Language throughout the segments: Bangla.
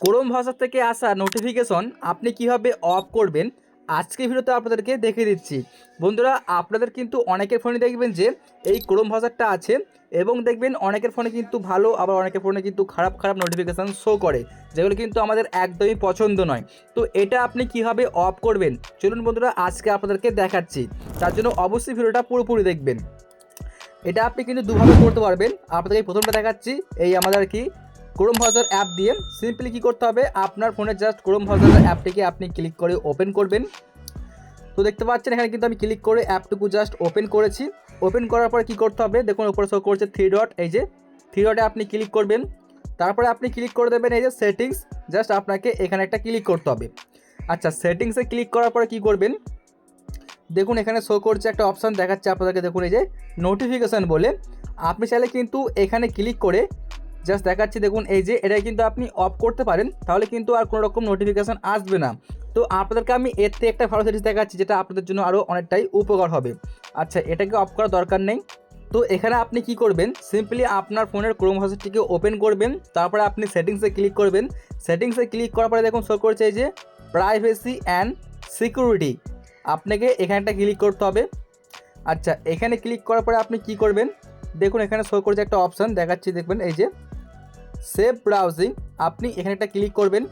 ক্রোম ভাষা থেকে আসা নোটিফিকেশন আপনি কীভাবে অফ করবেন আজকে ভিডিওতে আপনাদেরকে দেখিয়ে দিচ্ছি। বন্ধুরা, আপনাদের কিন্তু অনেকের ফোনে দেখবেন যে এই ক্রোম ভাষারটা আছে এবং দেখবেন অনেকের ফোনে কিন্তু ভালো, আবার অনেকের ফোনে কিন্তু খারাপ খারাপ নোটিফিকেশান শো করে, যেগুলো কিন্তু আমাদের একদমই পছন্দ নয়। তো এটা আপনি কীভাবে অফ করবেন? চলুন বন্ধুরা, আজকে আপনাদেরকে দেখাচ্ছি। তার জন্য অবশ্যই ভিডিওটা পুরোপুরি দেখবেন। এটা আপনি কিন্তু দুভাবে করতে পারবেন। আপনাদেরকে প্রথমটা দেখাচ্ছি, এই আমাদের কি ক্রোম ব্রাউজার অ্যাপ দিয়ে সিম্পলি কী করতে হবে? আপনার ফোনে জাস্ট ক্রোম ব্রাউজার অ্যাপটিকে আপনি ক্লিক করে ওপেন করবেন। তো দেখতে পাচ্ছেন, এখানে কিন্তু আমি ক্লিক করে অ্যাপটুকু জাস্ট ওপেন করেছি। ওপেন করার পরে কী করতে হবে? দেখুন ওপরে শো করছে থ্রি ডট এই যে থ্রি ডটে আপনি ক্লিক করবেন। তারপরে আপনি ক্লিক করে দেবেন এই যে সেটিংস জাস্ট আপনাকে এখানে একটা ক্লিক করতে হবে। আচ্ছা সেটিংসে ক্লিক করার পরে কী করবেন? দেখুন, এখানে শো করছে একটা অপশান দেখাচ্ছে আপনাদেরকে। দেখুন, এই যে নোটিফিকেশান বলে। আপনি চাইলে কিন্তু এখানে ক্লিক করে জাস্ট দেখাচ্ছি, দেখুন, এই যে এটা কিন্তু আপনি অফ করতে পারেন, তাহলে কিন্তু আর কোনো রকম নোটিফিকেশান আসবে না। তো আপনাদেরকে আমি এর থেকে একটা ভালো জিনিস দেখাচ্ছি, যেটা আপনাদের জন্য আরও অনেকটাই উপকার হবে। আচ্ছা এটাকে অফ করার দরকার নেই। তো এখানে আপনি কি করবেন? সিম্পলি আপনার ফোনের ক্রোম ব্রাউজারটিকে ওপেন করবেন, তারপরে আপনি সেটিংসে ক্লিক করবেন। সেটিংসে ক্লিক করার পরে দেখুন শো করছে এই যে প্রাইভেসি অ্যান্ড সিকিউরিটি আপনাকে এখানে একটা ক্লিক করতে হবে। আচ্ছা এখানে ক্লিক করার পরে আপনি কি করবেন? দেখুন, এখানে শো করছে একটা অপশান দেখাচ্ছি, দেখবেন, এই যে সেভ ব্রাউজিং আপনি এখানে একটা ক্লিক করবেন।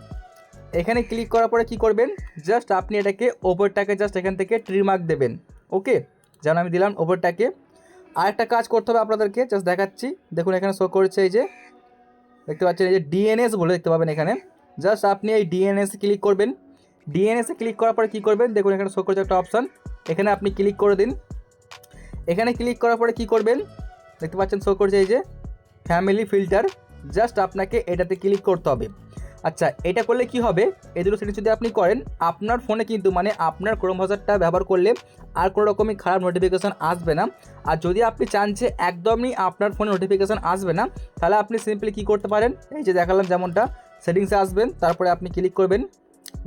এখানে ক্লিক করার পরে কি করবেন? জাস্ট আপনি এটাকে ওপরটাকে জাস্ট এখান থেকে ট্রিমার্ক দেবেন ওকে যেমন আমি দিলাম ওপরটাকে আরেকটা কাজ করতে হবে আপনাদেরকে জাস্ট দেখাচ্ছি। দেখুন, এখানে শো করছে এই যে, দেখতে পাচ্ছেন, এই যে ডিএনএস বলে দেখতে পাবেন এখানে। জাস্ট আপনি এই ডিএনএসে ক্লিক করবেন। ডিএনএসে ক্লিক করার পরে কী করবেন? দেখুন, এখানে শো করছে একটা অপশান এখানে আপনি ক্লিক করে দিন। এখানে ক্লিক করার পরে কী করবেন? দেখতে পাচ্ছেন শো করছে এই যে ফ্যামিলি ফিল্টার জাস্ট আপনাকে এটাতে ক্লিক করতে হবে। আচ্ছা এটা করলে কি হবে? এই দুটো সেটিংস যদি আপনি করেন, আপনার ফোনে কিন্তু মানে আপনার ক্রোম ব্রাউজারটা ব্যবহার করলে আর কোনো রকমই খারাপ নোটিফিকেশান আসবে না। আর যদি আপনি চান যে একদমই আপনার ফোনে নোটিফিকেশান আসবে না, তাহলে আপনি সিম্পলি কী করতে পারেন? এই যে দেখালাম যেমনটা সেটিংসে আসবেন, তারপরে আপনি ক্লিক করবেন।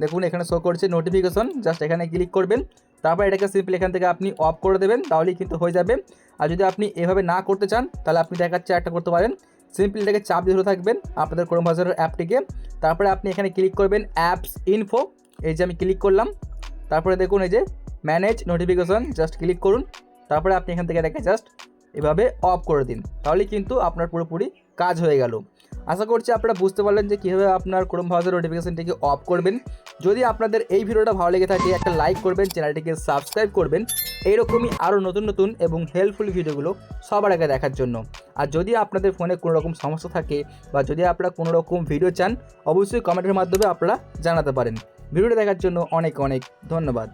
দেখুন, এখানে শো করছে নোটিফিকেশন জাস্ট এখানে ক্লিক করবেন। তারপর এটাকে সিম্পলি এখান থেকে আপনি অফ করে দেবেন, তাহলেই কিন্তু হয়ে যাবে। আর যদি আপনি এভাবে না করতে চান, তাহলে আপনি দেখাচ্ছে একটা করতে পারেন। সিম্পলি এটাকে চাপ দিয়ে ধরে থাকবেন আপনাদের ক্রোম ব্রাউজারের অ্যাপটিকে তারপরে আপনি এখানে ক্লিক করবেন অ্যাপস ইনফো এই যে আমি ক্লিক করলাম। তারপরে দেখুন এই যে ম্যানেজ নোটিফিকেশন জাস্ট ক্লিক করুন। তারপরে আপনি এখান থেকে এটাকে জাস্ট এভাবে অফ করে দিন। তাহলে কিন্তু আপনার পুরোপুরি কাজ হয়ে গেল। আশা করছি আপনারা বুঝতে পারলেন যে কীভাবে আপনার ক্রোম ব্রাউজার নোটিফিকেশনটিকে অফ করবেন। যদি আপনাদের এই ভিডিওটা ভালো লেগে থাকে, একটা লাইক করবেন, চ্যানেলটিকে সাবস্ক্রাইব করবেন। এইরকমই আরও নতুন নতুন এবং হেল্পফুল ভিডিওগুলো সবার আগে দেখার জন্য। আর যদি আপনাদের ফোনে কোনো রকম সমস্যা থাকে বা যদি আপনারা কোনো রকম ভিডিও চান, অবশ্যই কমেন্টের মাধ্যমে আপনারা জানাতে পারেন। ভিডিওটা দেখার জন্য অনেক অনেক ধন্যবাদ।